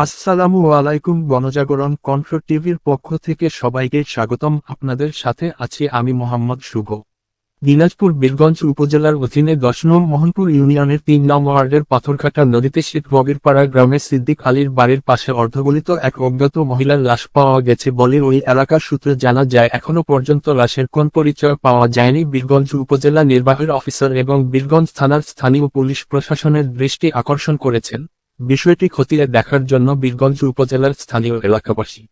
আসসালামু আলাইকুম গণজাগরণ কণ্ঠ টিভির পক্ষ থেকে সবাইকে স্বাগতম। আপনাদের সাথে আছি আমি মোহাম্মদ শুভ। দিনাজপুর বীরগঞ্জ উপজেলার অধীনে দশ নং মোহনপুর ইউনিয়নের তিন নং ওয়ার্ডের পাথরঘাটা নদীতে শীত বগিরপাড়া গ্রামে সিদ্দিক আলীর বাড়ির পাশে অর্ধগলিত এক অজ্ঞাত মহিলার লাশ পাওয়া গেছে বলে ওই এলাকার সূত্রে জানা যায়, এখনও পর্যন্ত লাশের কোন পরিচয় পাওয়া যায়নি। বীরগঞ্জ উপজেলা নির্বাহীর অফিসার এবং বীরগঞ্জ থানার স্থানীয় পুলিশ প্রশাসনের দৃষ্টি আকর্ষণ করেছেন। বিষয়টি খতিয়ে দেখার জন্য বীরগঞ্জ উপজেলার স্থানীয় এলাকাবাসী।